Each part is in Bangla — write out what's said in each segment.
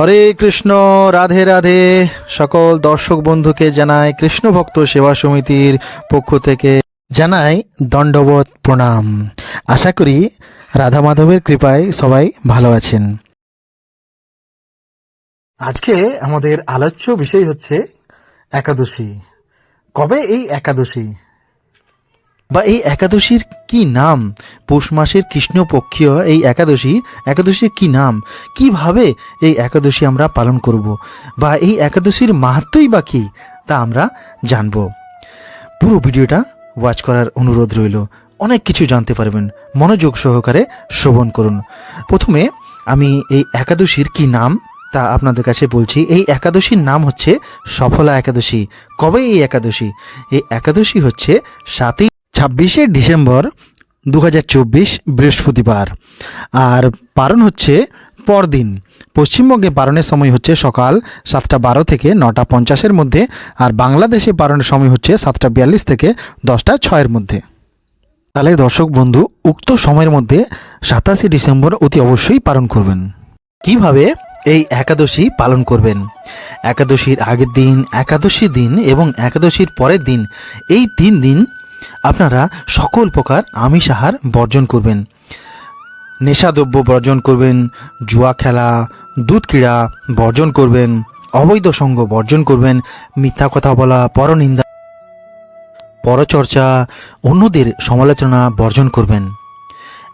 হরে কৃষ্ণ, রাধে রাধে। সকল দর্শক বন্ধুকে জানাই কৃষ্ণ ভক্ত সেবা সমিতির পক্ষ থেকে জানাই দণ্ডবত প্রণাম। আশা করি রাধা মাধবের কৃপায় সবাই ভালো আছেন। আজকে আমাদের আলোচ্য বিষয় হচ্ছে একাদশী। কবে এই একাদশী? বা এই একাদশীর কি নাম? পৌষ মাসের কৃষ্ণপক্ষীয় এই একাদশী, একাদশীর কি নাম? কীভাবে এই একাদশী আমরা পালন করব? বা এই একাদশীর মাহাত্মই বা কী? তা আমরা জানব। পুরো ভিডিওটা ওয়াচ করার অনুরোধ রইল। অনেক কিছু জানতে পারবেন। মনোযোগ সহকারে শ্রবণ করুন। প্রথমে আমি এই একাদশীর কি নাম তা আপনাদের কাছে বলছি। এই একাদশীর নাম হচ্ছে সফলা একাদশী। কবে এই একাদশী? এই একাদশী হচ্ছে সাতই ছাব্বিশে ডিসেম্বর দু হাজার চব্বিশ বৃহস্পতিবার। আর পারণ হচ্ছে পরদিন। পশ্চিমবঙ্গে পারণের সময় হচ্ছে সকাল সাতটা বারো থেকে নটা পঞ্চাশের মধ্যে আর বাংলাদেশে পারণের সময় হচ্ছে সাতটা বিয়াল্লিশ থেকে দশটা ছয়ের মধ্যে। তাহলে দর্শক বন্ধু, উক্ত সময়ের মধ্যে সাতাশে ডিসেম্বর অতি অবশ্যই পালন করবেন। কীভাবে এই একাদশী পালন করবেন? একাদশীর আগের দিন, একাদশী দিন এবং একাদশীর পরের দিন, এই তিন দিন আপনারা সকল প্রকার আমিষ আহার বর্জন করবেন। নেশাদ্রব্য বর্জন করবেন, জুয়া খেলা, দুধ ক্রীড়া বর্জন করবেন, অবৈধ সঙ্গ বর্জন করবেন, মিথ্যা কথা বলা, পরনিন্দা, পরচর্চা, অন্যদের সমালোচনা বর্জন করবেন।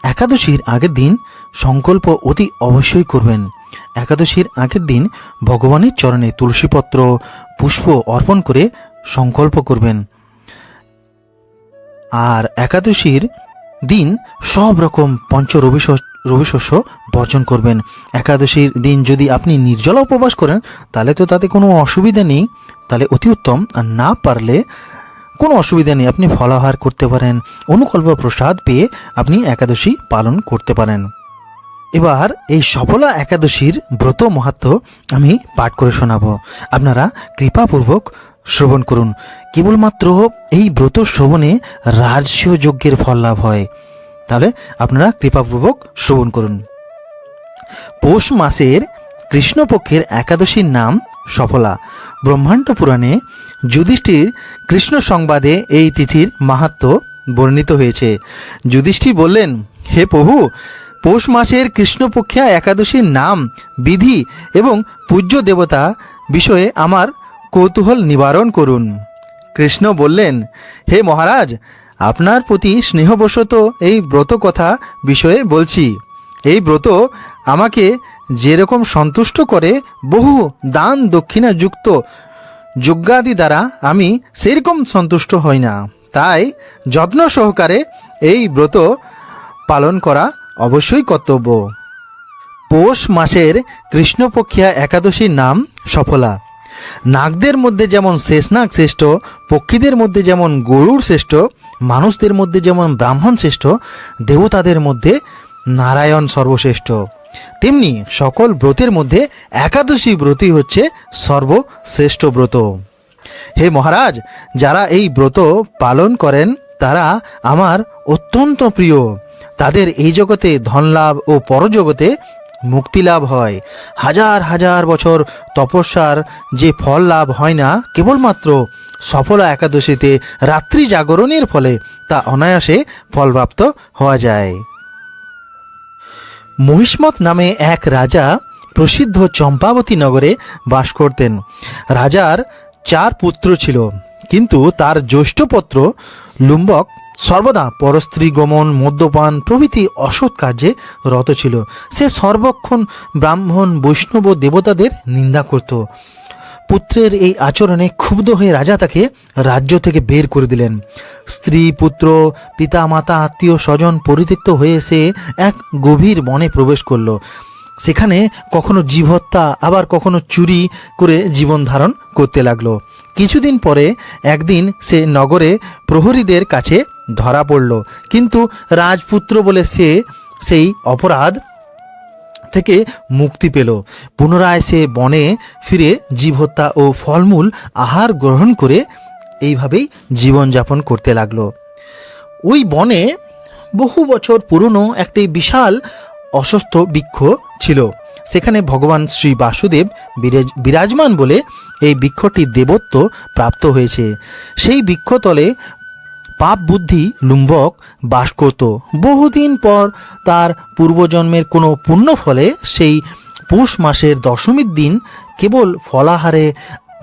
একাদশীর আগের দিন সংকল্প অতি অবশ্যই করবেন। একাদশীর আগের দিন ভগবানের চরণে তুলসীপত্র, পুষ্প অর্পণ করে সংকল্প করবেন। আর একাদশীর দিন সব রকম পঞ্চ রবি শস- রবি শস্য বর্জন করবেন। একাদশীর দিন যদি আপনি নির্জলা উপবাস করেন, তাহলে তো তাতে কোনো অসুবিধা নেই। তাহলে অতি উত্তম। আর না পারলে কোনো অসুবিধা নেই। আপনি ফলাহার করতে পারেন। অনুকল্প প্রসাদ পেয়ে আপনি একাদশী পালন করতে পারেন। এবার এই সফলা একাদশীর ব্রত মাহাত্ম আমি পাঠ করে শোনাব। আপনারা কৃপাপূর্বক শ্রবণ করুন। কেবলমাত্র এই ব্রত শ্রবণে রাজস্ব যজ্ঞের ফল লাভ হয়। তাহলে আপনারা কৃপাপূর্বক শ্রবণ করুন। পৌষ মাসের কৃষ্ণপক্ষের একাদশীর নাম সফলা। ব্রহ্মাণ্ড পুরাণে যুধিষ্ঠির কৃষ্ণ সংবাদে এই তিথির মাহাত্ম বর্ণিত হয়েছে। যুধিষ্ঠির বললেন, হে প্রভু, পৌষ মাসের কৃষ্ণপক্ষিয়া একাদশীর নাম বিধি এবং পূজ্য দেবতা বিষয়ে আমার কৌতূহল নিবারণ করুন। কৃষ্ণ বললেন, হে মহারাজ, আপনার প্রতি স্নেহবশত এই ব্রত কথা বিষয়ে বলছি। এই ব্রত আমাকে যেরকম সন্তুষ্ট করে, বহু দান দক্ষিণা যুক্ত যজ্ঞাদি দ্বারা আমি সেরকম সন্তুষ্ট হই না। তাই যত্ন সহকারে এই ব্রত পালন করা অবশ্যই কর্তব্য। পৌষ মাসের কৃষ্ণপক্ষিয়া একাদশীর নাম সফলা। নাগদের মধ্যে যেমন শেষনাগ শ্রেষ্ঠ, পক্ষীদের মধ্যে যেমন গরুর শ্রেষ্ঠ, মানুষদের মধ্যে যেমন ব্রাহ্মণ শ্রেষ্ঠ, দেবতাদের মধ্যে নারায়ণ সর্বশ্রেষ্ঠ। তেমনি সকল ব্রতের মধ্যে একাদশী ব্রতই হচ্ছে সর্বশ্রেষ্ঠ ব্রত। হে মহারাজ, যারা এই ব্রত পালন করেন, তারা আমার অত্যন্ত প্রিয়। তাদের এই জগতে ধনলাভ ও পরজগতে মুক্তি লাভ হয়। হাজার হাজার বছর তপস্যার যে ফল লাভ হয় না, কেবলমাত্র সফলা একাদশীতে রাত্রি জাগরণের ফলে তা অনায়াসে ফলপ্রাপ্ত হওয়া যায়। মহিষ্মত নামে এক রাজা প্রসিদ্ধ চম্পাবতী নগরে বাস করতেন। রাজার চার পুত্র ছিল, কিন্তু তার জ্যৈষ্ঠ পুত্র লুম্বক সর্বদা পরস্ত্রী গমন মদ্যপান প্রভৃতি অসৎ কার্যে রত ছিল। সে সর্বক্ষণ ব্রাহ্মণ, বৈষ্ণব দেবতাদের নিন্দা করত। পুত্রের এই আচরণে ক্ষুব্ধ হয়ে রাজা তাকে রাজ্য থেকে বের করে দিলেন। স্ত্রী, পুত্র পিতা মাতা আত্মীয়, স্বজন পরিত্যক্ত হয়ে সে এক গভীর বনে প্রবেশ করল। সেখানে কখনো জীবহত্যা, আবার কখনো চুরি করে জীবন ধারণ করতে লাগল। কিছুদিন পরে একদিন সে নগরে প্রহরীদের কাছে ধরা পড়ল। কিন্তু রাজপুত্র বলে সে সেই অপরাধ থেকে মুক্তি পেল। পুনরায় সে বনে ফিরে জীব হত্যা ও ফলমূল আহার গ্রহণ করে এইভাবেই জীবনযাপন করতে লাগল। ওই বনে বহু বছর পুরনো একটি বিশাল অসুস্থ বৃক্ষ ছিল। সেখানে ভগবান শ্রী বাসুদেব বিরাজ- বিরাজমান বলে এই বৃক্ষটি দেবত্ব প্রাপ্ত হয়েছে। সেই বৃক্ষতলে পাপ বুদ্ধি লুম্বক বাস করত। বহুদিন পর তার পূর্বজন্মের কোনো পুণ্য ফলে সেই পৌষ মাসের দশমীর দিন কেবল ফলাহারে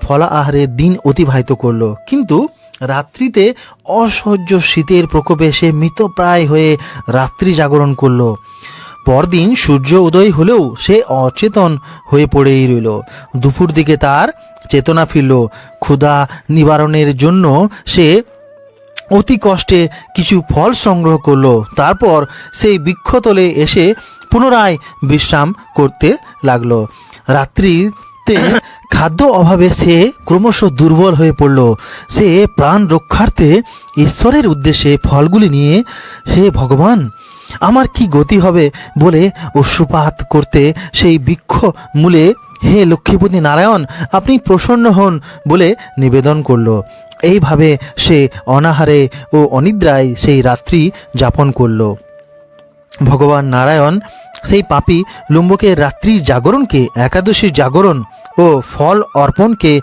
ফলা আহারের দিন অতিবাহিত করল। কিন্তু রাত্রিতে অসহ্য শীতের প্রকোপে সে মৃতপ্রায় হয়ে রাত্রি জাগরণ করল। পরদিন সূর্য উদয় হলেও সে অচেতন হয়ে পড়েই রইল। দুপুর দিকে তার চেতনা ফিরল। ক্ষুধা নিবারণের জন্য সে অতি কষ্টে কিছু ফল সংগ্রহ করল। তারপর সেই বৃক্ষতলে এসে পুনরায় বিশ্রাম করতে লাগল। রাত্রিতে খাদ্য অভাবে সে ক্রমশ দুর্বল হয়ে পড়ল। সে প্রাণ রক্ষার্থে ঈশ্বরের উদ্দেশ্যে ফলগুলি নিয়ে, হে ভগবান, আমার কি গতি হবে? বলে অশ্রুপাত করতে সেই বৃক্ষ মূলে হে লক্ষ্মীপতি নারায়ণ, আপনি প্রসন্ন হন বলে নিবেদন করল। এইভাবে সে অনাহারে ও অনিদ্রায় সেই রাত্রি যাপন করল। ভগবান নারায়ণ সেই পাপি লুম্বকের রাত্রি জাগরণকে একাদশীর জাগরণ ও ফল অর্পণকে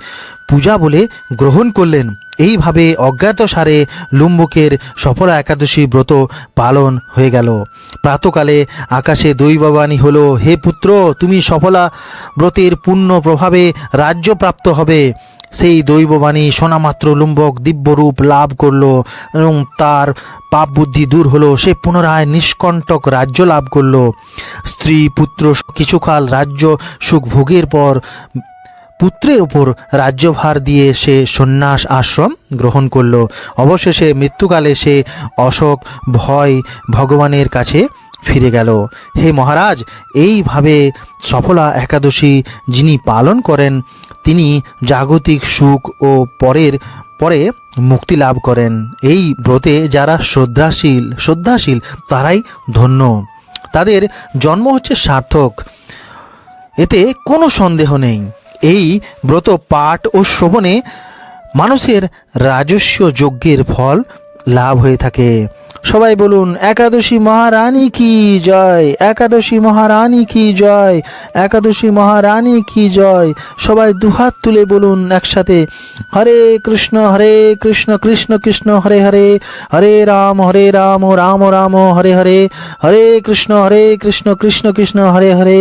পূজা বলে গ্রহণ করলেন। এইভাবে অজ্ঞাত সারে লুম্বকের সফলা একাদশী ব্রত পালন হয়ে গেল। প্রাতকালে আকাশে দৈববাণী হল, হে পুত্র, তুমি সফলা ব্রতের পূর্ণ প্রভাবে রাজ্য প্রাপ্ত হবে। সেই দৈববাণী শোনামাত্র লুম্বক দিব্যরূপ লাভ করল এবং তার পাপ বুদ্ধি দূর হলো। সে পুনরায় নিষ্কণ্টক রাজ্য লাভ করল। স্ত্রী, পুত্র, কিছুকাল রাজ্য সুখ ভোগের পর পুত্রের ওপর রাজ্যভার দিয়ে সে সন্ন্যাস আশ্রম গ্রহণ করল। অবশেষে মৃত্যুকালে সে অশোক ভয় ভগবানের কাছে ফিরে গেল। হে মহারাজ, এইভাবে সফলা একাদশী যিনি পালন করেন তিনি জাগতিক সুখ ও পরের, পরে মুক্তি লাভ করেন। এই ব্রতে যারা শ্রদ্ধাশীল শ্রদ্ধাশীল, তারাই ধন্য। তাদের জন্ম হচ্ছে সার্থক। এতে কোনো সন্দেহ নেই। এই ব্রত পাঠ ও শ্রবণে মানুষের রাজস্ব যজ্ঞের ফল লাভ হয়ে থাকে। সবাই বলুন, একাদশী মহারানী কি জয়? একাদশী মহারানী কি জয়? একাদশী মহারানী কি জয়? সবাই দুহাত তুলে বলুন একসাথে, হরে কৃষ্ণ হরে কৃষ্ণ কৃষ্ণ কৃষ্ণ, হরে হরে হরে রাম হরে রাম রাম রাম, হরে হরে হরে কৃষ্ণ হরে কৃষ্ণ কৃষ্ণ কৃষ্ণ, হরে হরে